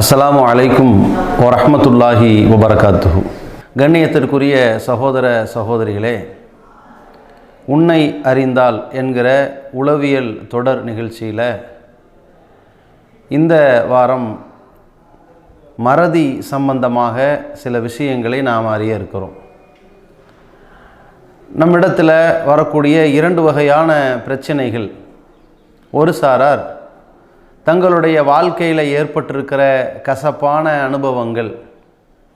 அஸ்ஸலாமு அலைக்கும் வரமத்துல்லாஹி வபரகாத்துஹு. கண்ணியத்திற்குரிய சகோதர சகோதரிகளே உன்னை அறிந்தால் என்கிற உளவியல் தொடர் நிகழ்ச்சியில் இந்த வாரம் மறதி சம்பந்தமாக சில விஷயங்களை நாம் அறிய இருக்கிறோம். நம்மிடத்தில் வரக்கூடிய இரண்டு வகையான பிரச்சனைகள். ஒரு சாரார் தங்களுடைய வாழ்க்கையில் ஏற்பட்டிருக்கிற கசப்பான அனுபவங்கள்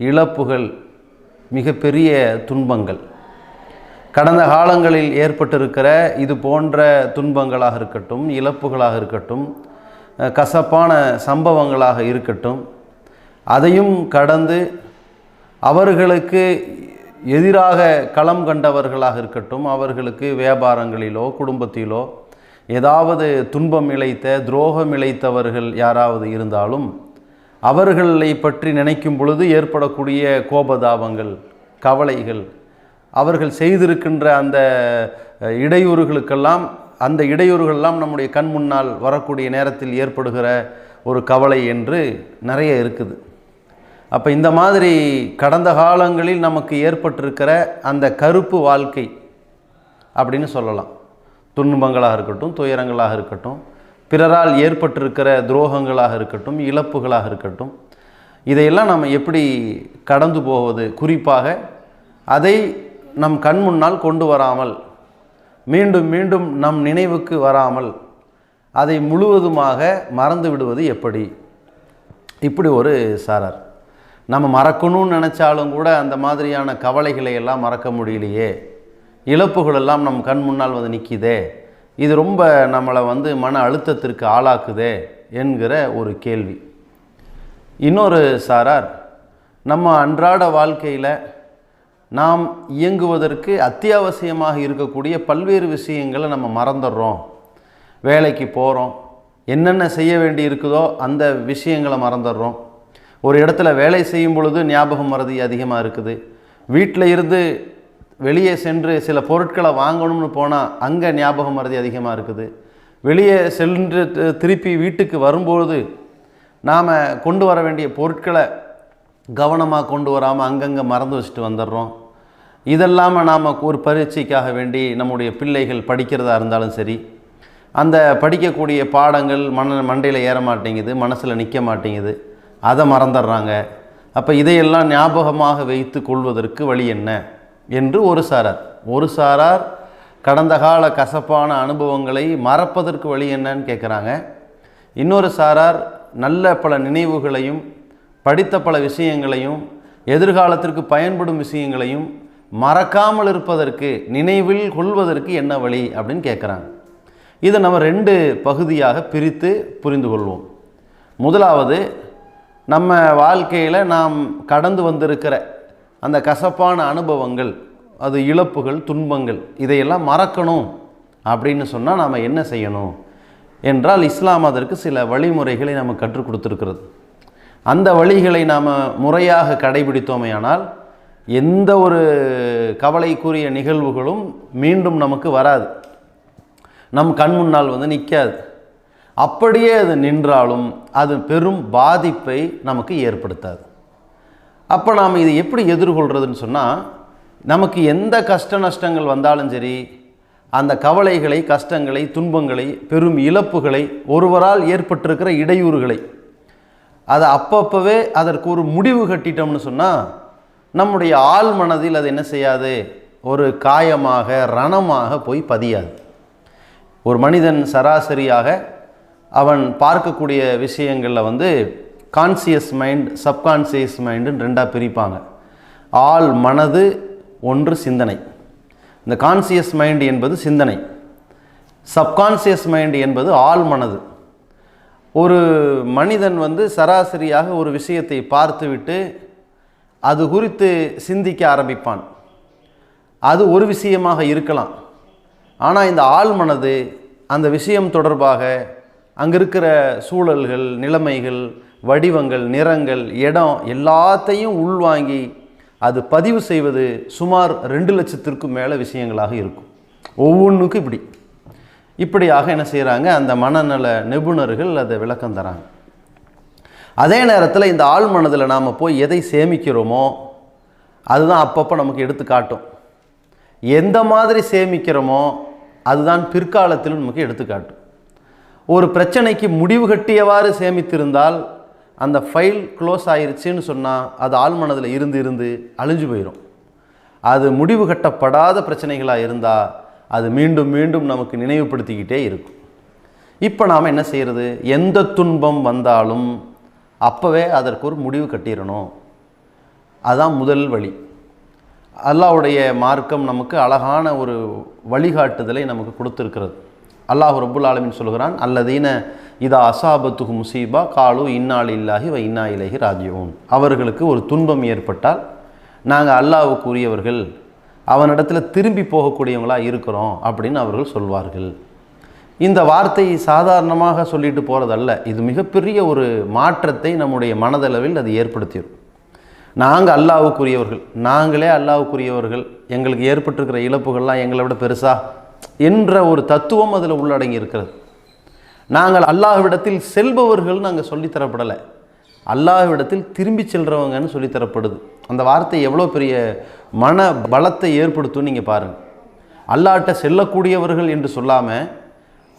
இழப்புகள் மிகப்பெரிய துன்பங்கள். கடந்த காலங்களில் ஏற்பட்டிருக்கிற இது போன்ற துன்பங்களாக இருக்கட்டும் இழப்புகளாக இருக்கட்டும் கசப்பான சம்பவங்களாக இருக்கட்டும் அதையும் கடந்து அவர்களுக்கு எதிராக களம் கண்டவர்களாக இருக்கட்டும் அவர்களுக்கு வியாபாரங்களிலோ குடும்பத்திலோ ஏதாவது துன்பம் இழைத்த துரோகம் இழைத்தவர்கள் யாராவது இருந்தாலும் அவர்களை பற்றி நினைக்கும் பொழுது ஏற்படக்கூடிய கோபதாபங்கள் கவலைகள் அவர்கள் செய்திருக்கின்ற அந்த இடையூறுகளுக்கெல்லாம் அந்த இடையூறுகள்லாம் நம்முடைய கண் முன்னால் வரக்கூடிய நேரத்தில் ஏற்படுகிற ஒரு கவலை என்று நிறைய இருக்குது. அப்போ இந்த மாதிரி கடந்த காலங்களில் நமக்கு ஏற்பட்டிருக்கிற அந்த கருப்பு வாழ்க்கை அப்படின்னு சொல்லலாம். துன்பங்களாக இருக்கட்டும் துயரங்களாக இருக்கட்டும் பிறரால் ஏற்பட்டிருக்கிற துரோகங்களாக இருக்கட்டும் இழப்புகளாக இருக்கட்டும் இதையெல்லாம் நம்ம எப்படி கடந்து போவது? குறிப்பாக அதை நம் கண் முன்னால் கொண்டு வராமல் மீண்டும் மீண்டும் நம் நினைவுக்கு வராமல் அதை முழுவதுமாக மறந்து விடுவது எப்படி? இப்படி ஒரு சாரார். நம்ம மறக்கணும்னு நினச்சாலும் கூட அந்த மாதிரியான கவலைகளை எல்லாம் மறக்க முடியலையே. இழப்புகள் எல்லாம் நம் கண் முன்னால் வந்து நிற்கிதே இது ரொம்ப நம்மளை வந்து மன அழுத்தத்திற்கு ஆளாக்குதே என்கிற ஒரு கேள்வி. இன்னொரு சாரார் நம்ம அன்றாட வாழ்க்கையில் நாம் இயங்குவதற்கு அத்தியாவசியமாக இருக்கக்கூடிய பல்வேறு விஷயங்களை நம்ம மறந்துடுறோம். வேலைக்கு போகிறோம் என்னென்ன செய்ய வேண்டி இருக்குதோ அந்த விஷயங்களை மறந்துடுறோம். ஒரு இடத்துல வேலை செய்யும் பொழுது ஞாபகம் மறதி அதிகமாக இருக்குது. வீட்டில் இருந்து வெளியே சென்று சில பொருட்களை வாங்கணும்னு போனால் அங்கே ஞாபகம் மறதி அதிகமாக இருக்குது. வெளியே சென்று திருப்பி வீட்டுக்கு வரும்பொழுது நாம் கொண்டு வர வேண்டிய பொருட்களை கவனமாக கொண்டு வராமல் அங்கங்கே மறந்து வச்சுட்டு வந்துடுறோம். இதெல்லாமல் நாம் ஒரு பரீட்சைக்காக வேண்டி நம்முடைய பிள்ளைகள் படிக்கிறதா இருந்தாலும் சரி அந்த படிக்கக்கூடிய பாடங்கள் மன மண்டையில் ஏற மாட்டேங்குது மனசில் நிற்க மாட்டேங்குது அதை மறந்துடுறாங்க. அப்போ இதையெல்லாம் ஞாபகமாக வைத்து கொள்வதற்கு வழி என்ன? என்று ஒரு சாரார். ஒரு சாரார் கடந்த கால கசப்பான அனுபவங்களை மறப்பதற்கு வழி என்னன்னு கேட்குறாங்க இன்னொரு சாரார் நல்ல பல நினைவுகளையும் படித்த பல விஷயங்களையும் எதிர்காலத்திற்கு பயன்படும் விஷயங்களையும் மறக்காமல் இருப்பதற்கு நினைவில் கொள்வதற்கு என்ன வழி அப்படின்னு கேட்குறாங்க இதை நம்ம ரெண்டு பகுதியாக பிரித்து புரிந்து கொள்வோம். முதலாவது நம்ம வாழ்க்கையில் நாம் கடந்து வந்திருக்கிற அந்த கசப்பான அனுபவங்கள் அது இழப்புகள் துன்பங்கள் இதையெல்லாம் மறக்கணும் அப்படின்னு சொன்னால் நாம் என்ன செய்யணும்? என்றால் இஸ்லாம் அதற்கு சில வழிமுறைகளை நம்ம கற்றுக் கொடுத்துருக்கிறது. அந்த வழிகளை நாம் முறையாக கடைபிடித்தோமையானால் எந்த ஒரு கவலைக்குரிய நிகழ்வுகளும் மீண்டும் நமக்கு வராது. நம் கண் முன்னால் வந்து நிற்காது அப்படியே அது நின்றாலும் அது பெரும் பாதிப்பை நமக்கு ஏற்படுத்தாது. அப்போ நாம் இதை எப்படி எதிர்கொள்கிறதுன்னு சொன்னால் நமக்கு எந்த கஷ்ட நஷ்டங்கள் வந்தாலும் சரி அந்த கவலைகளை கஷ்டங்களை துன்பங்களை பெரும் இழப்புகளை ஒருவரால் ஏற்பட்டிருக்கிற இடையூறுகளை அதை அப்பப்போவே அதற்கு ஒரு முடிவு கட்டிட்டோம்னு சொன்னால் நம்முடைய ஆள் மனதில் அது என்ன செய்யாது? ஒரு காயமாக ரணமாக போய் பதியாது. ஒரு மனிதன் சராசரியாக அவன் பார்க்கக்கூடிய விஷயங்களில் வந்து கான்சியஸ் மைண்ட் சப்கான்சியஸ் மைண்டுன்னு ரெண்டாக பிரிப்பாங்க. ஆள் மனது ஒன்று சிந்தனை. இந்த கான்சியஸ் மைண்ட் என்பது சிந்தனை. சப்கான்சியஸ் மைண்ட் என்பது ஆள் மனது. ஒரு மனிதன் வந்து சராசரியாக ஒரு விஷயத்தை பார்த்துவிட்டு அது குறித்து சிந்திக்க ஆரம்பிப்பான். அது ஒரு விஷயமாக இருக்கலாம். ஆனால் இந்த ஆள் மனது அந்த விஷயம் தொடர்பாக அங்கே இருக்கிற சூழல்கள் நிலைமைகள் வடிவங்கள் நிறங்கள் இடம் எல்லாத்தையும் உள்வாங்கி அது பதிவு செய்வது சுமார் ரெண்டு லட்சத்திற்கும் மேலே விஷயங்களாக இருக்கும். ஒவ்வொன்றுக்கும் இப்படி. இப்படியாக என்ன செய்கிறாங்க அந்த மனநல நிபுணர்கள் அதை விளக்கம் தராங்க. அதே நேரத்தில் இந்த ஆள் மனதில் நாம் போய் எதை சேமிக்கிறோமோ அதுதான் அப்பப்போ நமக்கு எடுத்து காட்டும். எந்த மாதிரி சேமிக்கிறோமோ அதுதான் பிற்காலத்தில் நமக்கு எடுத்துக்காட்டும் ஒரு பிரச்சனைக்கு முடிவு கட்டியவாறு சேமித்திருந்தால் அந்த ஃபைல் க்ளோஸ் ஆயிருச்சுன்னு சொன்னால் அது ஆழ்மனதில் இருந்து இருந்து அழிஞ்சு போயிடும் அது முடிவு கட்டப்படாத பிரச்சனைகளாக இருந்தால் அது மீண்டும் மீண்டும் நமக்கு நினைவுபடுத்திக்கிட்டே இருக்கும். இப்போ நாம் என்ன செய்கிறது எந்த துன்பம் வந்தாலும் அப்போவே அதற்கு ஒரு முடிவு கட்டிடணும். அதுதான் முதல் வழி. அல்லாவுடைய மார்க்கம் நமக்கு அழகான ஒரு வழிகாட்டுதலை நமக்கு கொடுத்துருக்கிறது. அல்லாஹ் ரபுல் ஆலமின் சொல்கிறான் அல்லதீன இதா அசாபத்துகு முசீபா காலு இன்னால் இல்லாஹி வ இன்னா இலகி ராஜ்யவும் அவர்களுக்கு ஒரு துன்பம் ஏற்பட்டால் நாங்கள் அல்லாஹ்வுக்கு உரியவர்கள் அவனிடத்தில் திரும்பி போகக்கூடியவங்களா இருக்கிறோம் அப்படின்னு அவர்கள் சொல்வார்கள். இந்த வார்த்தை சாதாரணமாக சொல்லிட்டு போகிறதல்ல இது மிகப்பெரிய ஒரு மாற்றத்தை நம்முடைய மனதளவில் அது ஏற்படுத்திடும் நாங்கள் அல்லாவுக்குரியவர்கள் நாங்களே அல்லாவுக்குரியவர்கள் எங்களுக்கு ஏற்பட்டிருக்கிற இழப்புகள்லாம் எங்களை விட பெருசாக என்ற ஒரு தத்துவம் அதில் உள்ளடங்கி இருக்கிறது. நாங்கள் அல்லாஹ்விடத்தில் செல்பவர்கள் நாங்கள் சொல்லித்தரப்படலை அல்லாஹ்விடத்தில் திரும்பி செல்கிறவங்கன்னு சொல்லித்தரப்படுது அந்த வார்த்தை எவ்வளோ பெரிய மன பலத்தை ஏற்படுத்தும் நீங்கள் பாருங்கள் அல்லாட்ட செல்லக்கூடியவர்கள் என்று சொல்லாமல்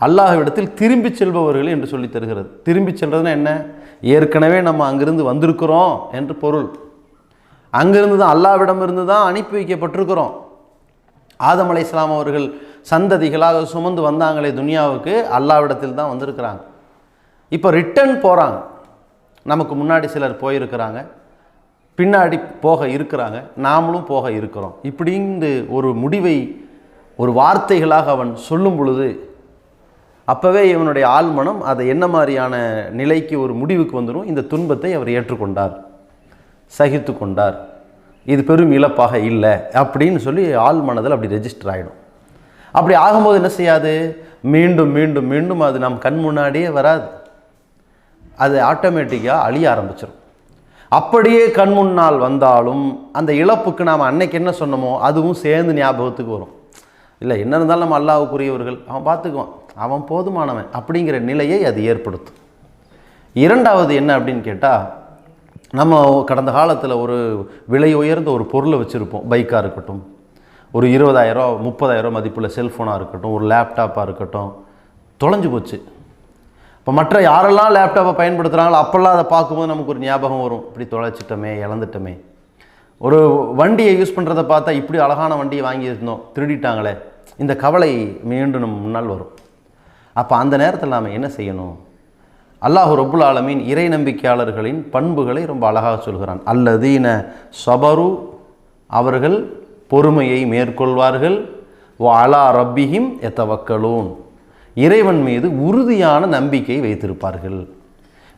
அல்லாஹ்விடத்தில் திரும்பி செல்பவர்கள் என்று சொல்லி தருகிறது. திரும்பி செல்றதுன்னா என்ன? ஏற்கனவே நம்ம அங்கிருந்து வந்திருக்கிறோம் என்று பொருள். அங்கிருந்து தான் அல்லாவிடமிருந்து தான் அனுப்பி வைக்கப்பட்டிருக்கிறோம். ஆதம் அலை இஸ்லாம் அவர்கள் சந்ததிகளாக சுமந்து வந்தாங்களே துனியாவுக்கு அல்லாவிடத்தில் தான் வந்திருக்கிறாங்க. இப்போ ரிட்டர்ன் போகிறாங்க நமக்கு முன்னாடி சிலர் போயிருக்கிறாங்க. பின்னாடி போக இருக்கிறாங்க. நாமளும் போக இருக்கிறோம். இப்படின்னு ஒரு முடிவை ஒரு வார்த்தைகளாக அவன் சொல்லும் பொழுது அப்போவே இவனுடைய ஆழ்மனம் அதை என்ன மாதிரியான நிலைக்கு ஒரு முடிவுக்கு வந்துடும் இந்த துன்பத்தை அவர் ஏற்றுக்கொண்டார். சகித்து கொண்டார் இது பெரும் இழப்பாக இல்லை அப்படின்னு சொல்லி ஆள் மனதில் அப்படி ரெஜிஸ்டர் ஆகிடும் அப்படி ஆகும்போது என்ன செய்யாது? மீண்டும் மீண்டும் மீண்டும் அது நம் கண் முன்னாடியே வராது. அது ஆட்டோமேட்டிக்காக அழிய ஆரம்பிச்சிடும் அப்படியே கண் முன்னால் வந்தாலும் அந்த இழப்புக்கு நாம் அன்னைக்கு என்ன சொன்னோமோ அதுவும் சேர்ந்து ஞாபகத்துக்கு வரும். இல்லை என்ன இருந்தாலும் நம்ம அல்லாவுக்குரியவர்கள் அவன் பார்த்துக்குவான். அவன் போதுமானவன் அப்படிங்கிற நிலையை அது ஏற்படுத்தும். இரண்டாவது என்ன அப்படின்னு கேட்டால் நம்ம கடந்த காலத்தில் ஒரு விலை உயர்ந்த ஒரு பொருளை வச்சுருப்போம். பைக்காக இருக்கட்டும். ஒரு இருபதாயிரம் முப்பதாயிரம் மதிப்புள்ள செல்ஃபோனாக இருக்கட்டும் ஒரு லேப்டாப்பாக இருக்கட்டும் தொலைஞ்சு போச்சு. இப்போ மற்ற யாரெல்லாம் லேப்டாப்பை பயன்படுத்துகிறாங்களோ அப்போல்லாம் அதை பார்க்கும்போது நமக்கு ஒரு ஞாபகம் வரும். இப்படி தொலைச்சிட்டோமே இழந்துட்டோமே. ஒரு வண்டியை யூஸ் பண்ணுறத பார்த்தா இப்படி அழகான வண்டியை வாங்கியிருந்தோம் திருடிட்டாங்களே. இந்த கவலை மீண்டும் நம்ம முன்னால் வரும். அப்போ அந்த நேரத்தில் நாம் என்ன செய்யணும்? அல்லாஹ் ரபுல் ஆலமீன் இறை நம்பிக்கையாளர்களின் பண்புகளை ரொம்ப அழகாக சொல்கிறான். அல்லதீன சபரு அவர்கள் பொறுமையை மேற்கொள்வார்கள். வ அலா ரப்பிஹிம் எத்தவக்கலூன் இறைவன் மீது உறுதியான நம்பிக்கை வைத்திருப்பார்கள்.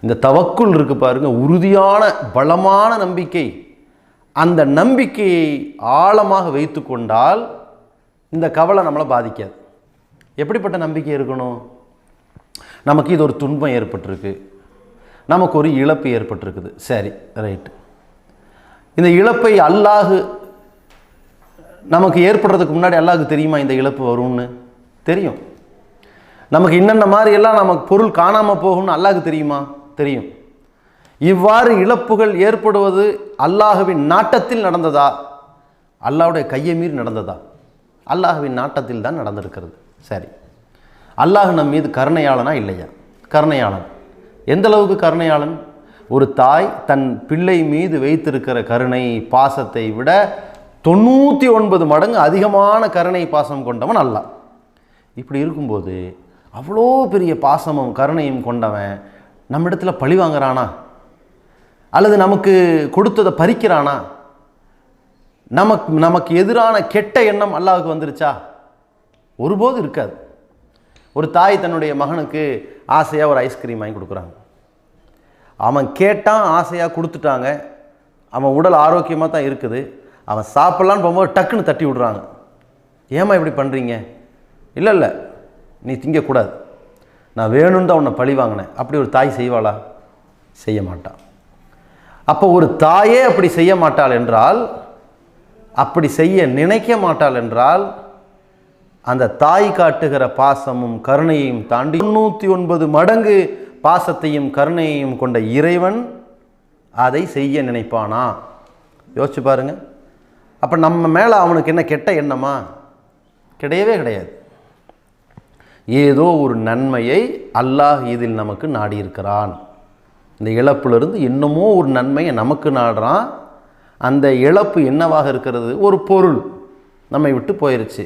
இந்த தவக்குள் இருக்கு பாருங்க உறுதியான பலமான நம்பிக்கை. அந்த நம்பிக்கையை ஆழமாக வைத்து கொண்டால் இந்த கவலை நம்மளை பாதிக்காது. எப்படிப்பட்ட நம்பிக்கை இருக்கணும்? நமக்கு இது ஒரு துன்பம் ஏற்பட்டிருக்கு. நமக்கு ஒரு இழப்பு ஏற்பட்டிருக்குது. சரி ரைட்டு இந்த இழப்பை அல்லாஹு நமக்கு ஏற்படுறதுக்கு முன்னாடி அல்லாஹுக்கு தெரியுமா இந்த இழப்பு வரும்னு? தெரியும். நமக்கு இன்னென்ன மாதிரி எல்லாம் நமக்கு பொருள் காணாமல் போகும்னு அல்லாஹுக்கு தெரியுமா? தெரியும். இவ்வாறு இழப்புகள் ஏற்படுவது அல்லாஹுவின் நாட்டத்தில் நடந்ததா? அல்லாவுடைய கையை மீறி நடந்ததா? அல்லாஹுவின் நாட்டத்தில் தான் நடந்திருக்கிறது. சரி. அல்லாஹ் நம் மீது கருணையாளனா இல்லையா? கருணையாளன். எந்த அளவுக்கு கருணையாளன்? ஒரு தாய் தன் பிள்ளை மீது வைத்திருக்கிற கருணை பாசத்தை விட தொண்ணூற்றி ஒன்பது மடங்கு அதிகமான கருணை பாசம் கொண்டவன் அல்லாஹ். இப்படி இருக்கும்போது அவ்வளோ பெரிய பாசமும் கருணையும் கொண்டவன் நம்மிடத்துல பழி வாங்குறானா? அல்லது நமக்கு கொடுத்ததை பறிக்கிறானா? நமக்கு நமக்கு எதிரான கெட்ட எண்ணம் அல்லாவுக்கு வந்துருச்சா? ஒருபோது இருக்காது. ஒரு தாய் தன்னுடைய மகனுக்கு ஆசையாக ஒரு ஐஸ்கிரீம் வாங்கி கொடுக்குறாங்க. அவன் கேட்டான் ஆசையாக கொடுத்துட்டாங்க. அவன் உடல் ஆரோக்கியமாக தான் இருக்குது. அவன் சாப்பிட்லான்னு போகும்போது டக்குன்னு தட்டி விடுறாங்க. ஏம்மா இப்படி பண்ணுறீங்க இல்லை இல்லை. நீ திங்கக்கூடாது. நான் வேணும்னு தான் உன்னை பழி வாங்கினேன். அப்படி ஒரு தாய் செய்வாளா? செய்ய மாட்டான் அப்போ ஒரு தாயே அப்படி செய்ய மாட்டாள் என்றால் அப்படி செய்ய நினைக்க மாட்டாள் என்றால் அந்த தாய் காட்டுகிற பாசமும் கருணையையும் தாண்டி தொண்ணூற்றி ஒன்பது மடங்கு பாசத்தையும் கருணையையும் கொண்ட இறைவன் அதை செய்ய நினைப்பானா? யோசிச்சு பாருங்க. அப்போ நம்ம மேலே அவனுக்கு என்ன கெட்ட எண்ணமா? கிடையவே கிடையாது. ஏதோ ஒரு நன்மையை அல்லாஹ் இதில் நமக்கு நாடியிருக்கிறான். இந்த இழப்பிலிருந்து இன்னமும் ஒரு நன்மையை நமக்கு நாடுறான். அந்த இழப்பு என்னவாக இருக்கிறது? ஒரு பொருள் நம்மை விட்டு போயிருச்சு.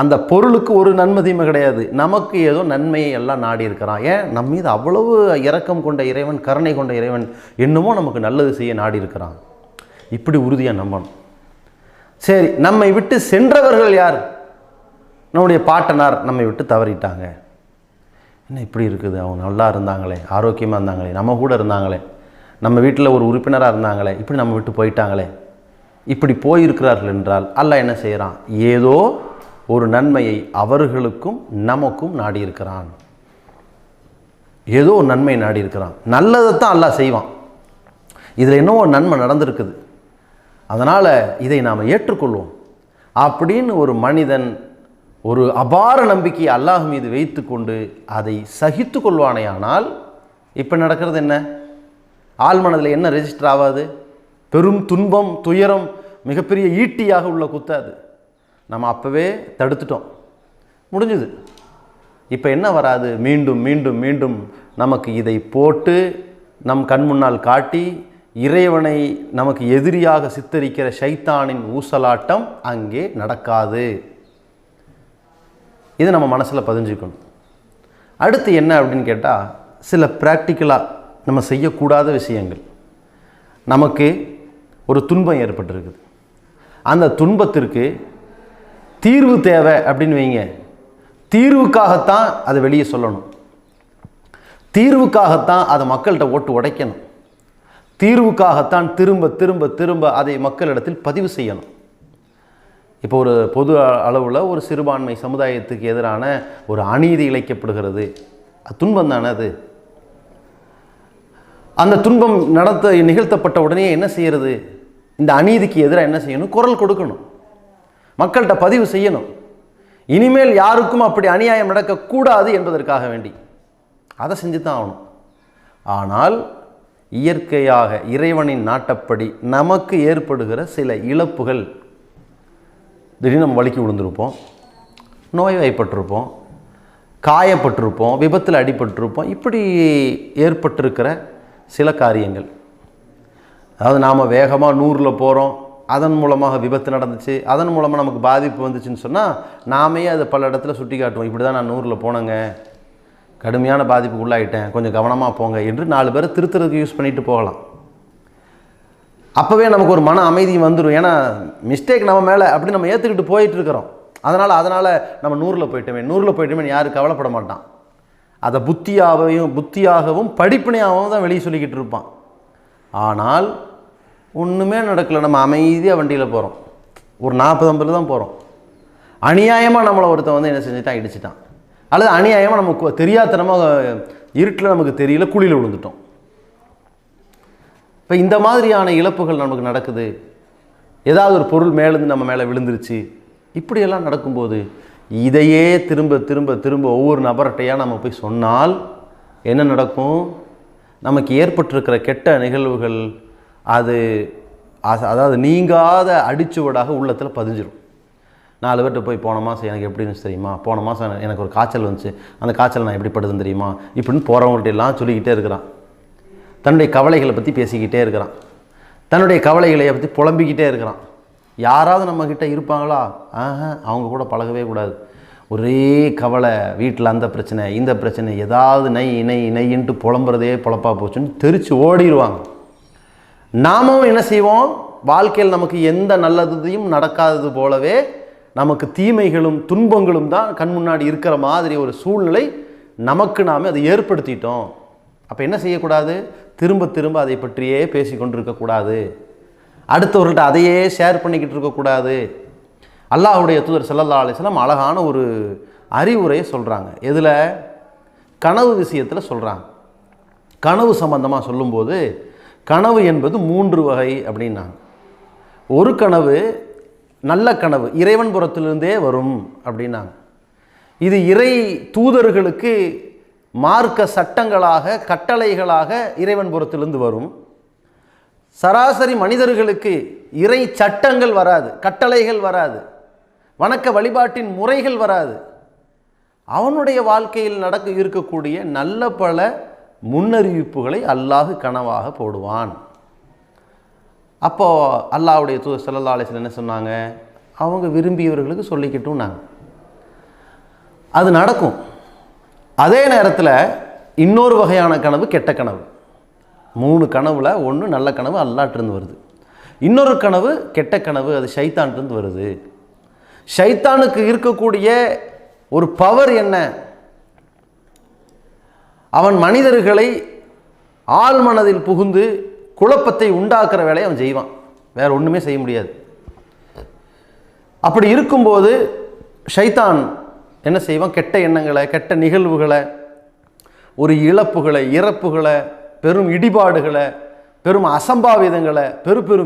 அந்த பொருளுக்கு ஒரு நன்மை தீமை கிடையாது. நமக்கு ஏதோ நன்மையை எல்லாம் நாடி இருக்கிறான். ஏன்? நம்ம மீது அவ்வளவு இரக்கம் கொண்ட இறைவன் கருணை கொண்ட இறைவன் என்னமோ நமக்கு நல்லது செய்ய நாடி இருக்கிறான். இப்படி உறுதியாக நம்பணும். சரி நம்மை விட்டு சென்றவர்கள் யார்? நம்முடைய பாட்டனார் நம்மை விட்டு தவறிட்டாங்க. என்ன இப்படி இருக்குது? அவங்க நல்லா இருந்தாங்களே ஆரோக்கியமாக இருந்தாங்களே நம்ம கூட இருந்தாங்களே நம்ம வீட்டில் ஒரு உறுப்பினராக இருந்தாங்களே இப்படி நம்ம விட்டு போயிட்டாங்களே. இப்படி போயிருக்கிறார்கள் என்றால் அல்ல என்ன செய்கிறான் ஏதோ ஒரு நன்மையை அவர்களுக்கும் நமக்கும் நாடியிருக்கிறான். ஏதோ ஒரு நன்மை நாடியிருக்கிறான். நல்லதைத்தான் அல்லாஹ் செய்வான். இதில் என்னவோ ஒரு நன்மை நடந்திருக்குது. அதனால் இதை நாம் ஏற்றுக்கொள்வோம். அப்படின்னு ஒரு மனிதன் ஒரு அபார நம்பிக்கையை அல்லாஹ் மீது வைத்துக்கொண்டு அதை சகித்து கொள்வானேயானால் இப்போ நடக்கிறது என்ன? ஆழ்மனதில் என்ன ரெஜிஸ்டர் ஆகாது? பெரும் துன்பம் துயரம் மிகப்பெரிய ஈட்டியாக உள்ள குத்தாது நம்ம அப்போவே தடுத்துட்டோம். முடிஞ்சுது. இப்போ என்ன வராது? மீண்டும் மீண்டும் மீண்டும் நமக்கு இதை போட்டு நம் கண் முன்னால் காட்டி இறைவனை நமக்கு எதிரியாக சித்தரிக்கிற ஷைத்தானின் ஊசலாட்டம் அங்கே நடக்காது. இது நம்ம மனசில் பதிஞ்சுக்கணும். அடுத்து என்ன அப்படின்னு கேட்டால் சில ப்ராக்டிக்கலாக நம்ம செய்யக்கூடாத விஷயங்கள். நமக்கு ஒரு துன்பம் ஏற்பட்டிருக்குது. அந்த துன்பத்திற்கு தீர்வு தேவை அப்படின்னு வைங்க. தீர்வுக்காகத்தான் அதை வெளியே சொல்லணும். தீர்வுக்காகத்தான் அதை மக்கள்கிட்ட ஓட்டு உடைக்கணும். தீர்வுக்காகத்தான் திரும்ப திரும்ப திரும்ப அதை மக்களிடத்தில் பதிவு செய்யணும். இப்போ ஒரு பொது அளவில் ஒரு சிறுபான்மை சமுதாயத்துக்கு எதிரான ஒரு அநீதி இழைக்கப்படுகிறது. அது துன்பம் தானே அது? அந்த துன்பம் நடத்த நிகழ்த்தப்பட்ட உடனே என்ன செய்கிறது இந்த அநீதிக்கு எதிராக என்ன செய்யணும்? குரல் கொடுக்கணும். மக்கள்கிட்ட பதிவு செய்யணும். இனிமேல் யாருக்கும் அப்படி அநியாயம் நடக்கக்கூடாது என்பதற்காக வேண்டி. அதை செஞ்சு தான் ஆகணும். ஆனால் இயற்கையாக இறைவனின் நாட்டப்படி நமக்கு ஏற்படுகிற சில இழப்புகள் திடீர்னு நம்ம வலிக்கு விழுந்திருப்போம் நோய்வாய்ப்பட்டிருப்போம் காயப்பட்டிருப்போம் விபத்தில் அடிபட்டிருப்போம் இப்படி ஏற்பட்டிருக்கிற சில காரியங்கள். அதாவது நாம் வேகமாக நூறில் போகிறோம் அதன் மூலமாக விபத்து நடந்துச்சு அதன் மூலமாக நமக்கு பாதிப்பு வந்துச்சுன்னு சொன்னால் நாமே அதை பல இடத்துல சுட்டி காட்டுவோம். இப்படி தான் நான் நூறில் போனேங்க. கடுமையான பாதிப்புக்கு உள்ளாயிட்டேன். கொஞ்சம் கவனமாக போங்க என்று நாலு பேரை திருத்துறதுக்கு யூஸ் பண்ணிட்டு போகலாம். அப்போவே நமக்கு ஒரு மன அமைதி வந்துடும் ஏன்னா மிஸ்டேக் நம்ம மேலே அப்படி நம்ம ஏற்றுக்கிட்டு போயிட்டு இருக்கிறோம். அதனால் அதனால் நம்ம நூறில் போயிட்டோமே. நூறில் போயிட்டோமே யாரும் கவலைப்பட மாட்டான். அதை புத்தியாகவும் புத்தியாகவும் படிப்பினையாகவும் தான் வெளியே சொல்லிக்கிட்டு இருப்பான். ஆனால் ஒன்றுமே நடக்கலை. நம்ம அமைதியாக வண்டியில் போகிறோம் ஒரு நாற்பது ஐம்பது தான் போகிறோம் அநியாயமாக நம்மளை ஒருத்தன் வந்து என்ன செஞ்சுட்டான்? இடிச்சிட்டான். அல்லது அநியாயமாக நமக்கு தெரியாதனமாக இருட்டில் நமக்கு தெரியல குழியில் விழுந்துட்டோம். இப்போ இந்த மாதிரியான இழப்புகள் நமக்கு நடக்குது. ஏதாவது ஒரு பொருள் மேலேருந்து நம்ம மேலே விழுந்துருச்சு. இப்படியெல்லாம் நடக்கும்போது இதையே திரும்ப திரும்ப திரும்ப ஒவ்வொரு நபர்கிட்டையாக நம்ம போய் சொன்னால் என்ன நடக்கும்? நமக்கு ஏற்பட்டிருக்கிற கெட்ட நிகழ்வுகள் அது அதாவது நீங்காத அடிச்சுவடாக உள்ளத்தில் பதிஞ்சிடும் நாலு பேர்கிட்ட போய் போன மாதம் எனக்கு எப்படி இருந்துச்சு தெரியுமா? போன மாதம் எனக்கு ஒரு காய்ச்சல் வந்துச்சு. அந்த காய்ச்சல் நான் எப்படி படுதுன்னு தெரியுமா? இப்படின்னு போகிறவங்கள்ட்ட எல்லாம் சொல்லிக்கிட்டே இருக்கிறான். தன்னுடைய கவலைகளை பற்றி பேசிக்கிட்டே இருக்கிறான். தன்னுடைய கவலைகளை பற்றி புலம்பிக்கிட்டே இருக்கிறான். யாராவது நம்மக்கிட்ட இருப்பாங்களா? ஆஹா அவங்க கூட பழகவே கூடாது. ஒரே கவலை வீட்டில் அந்த பிரச்சனை இந்த பிரச்சனை ஏதாவது நை நை நைன்ட்டு புலம்புறதே புலப்பாக போச்சுன்னு தெரிச்சு ஓடிடுவாங்க நாமும் என்ன செய்வோம்? வாழ்க்கையில் நமக்கு எந்த நல்லதையும் நடக்காதது போலவே நமக்கு தீமைகளும் துன்பங்களும் தான் கண் முன்னாடி இருக்கிற மாதிரி ஒரு சூழ்நிலை நமக்கு நாமே அதை ஏற்படுத்திட்டோம். அப்போ என்ன செய்யக்கூடாது? திரும்ப திரும்ப அதை பற்றியே பேசி கொண்டிருக்கக்கூடாது அடுத்தவர்கள்ட்ட அதையே ஷேர் பண்ணிக்கிட்டு இருக்கக்கூடாது அல்லாஹுடைய தூதர் செல்லல்லா அலிஸ்லாம் அழகான ஒரு அறிவுரையை சொல்கிறாங்க எதில்? கனவு விஷயத்தில் சொல்கிறாங்க கனவு சம்பந்தமாக சொல்லும்போது கனவு என்பது மூன்று வகை அப்படின்னாங்க. ஒரு கனவு நல்ல கனவு இறைவன் புறத்திலிருந்தே வரும் அப்படின்னாங்க. இது இறை தூதர்களுக்கு மார்க்க சட்டங்களாக கட்டளைகளாக இறைவன் புறத்திலிருந்து வரும். சராசரி மனிதர்களுக்கு இறை சட்டங்கள் வராது கட்டளைகள் வராது வணக்க வழிபாட்டின் முறைகள் வராது. அவனுடைய வாழ்க்கையில் நடக்க இருக்கக்கூடிய நல்ல பல முன்னறிவிப்புகளை அல்லாஹு கனவாக போடுவான். அப்போ அல்லாஹ்வுடைய தூ ஸல்லல்லாஹு என்ன சொன்னாங்க? அவங்க விரும்பியவர்களுக்கு சொல்லிக்கிட்டும் நாங்கள் அது நடக்கும். அதே நேரத்தில் இன்னொரு வகையான கனவு கெட்ட கனவு. மூணு கனவில் ஒன்று நல்ல கனவு அல்லாட்டிருந்து வருது. இன்னொரு கனவு கெட்ட கனவு அது ஷைத்தான்ட்டிருந்து வருது. ஷைத்தானுக்கு இருக்கக்கூடிய ஒரு பவர் என்ன? அவன் மனிதர்களை ஆள் மனதில் புகுந்து குழப்பத்தை உண்டாக்குற வேலையை அவன் செய்வான். வேற ஒன்றுமே செய்ய முடியாது. அப்படி இருக்கும்போது ஷைத்தான் என்ன செய்வான்? கெட்ட எண்ணங்களை கெட்ட நிகழ்வுகளை ஒரு இழப்புகளை இறப்புகளை பெரும் இடிபாடுகளை பெரும் அசம்பாவிதங்களை பெரு பெரும்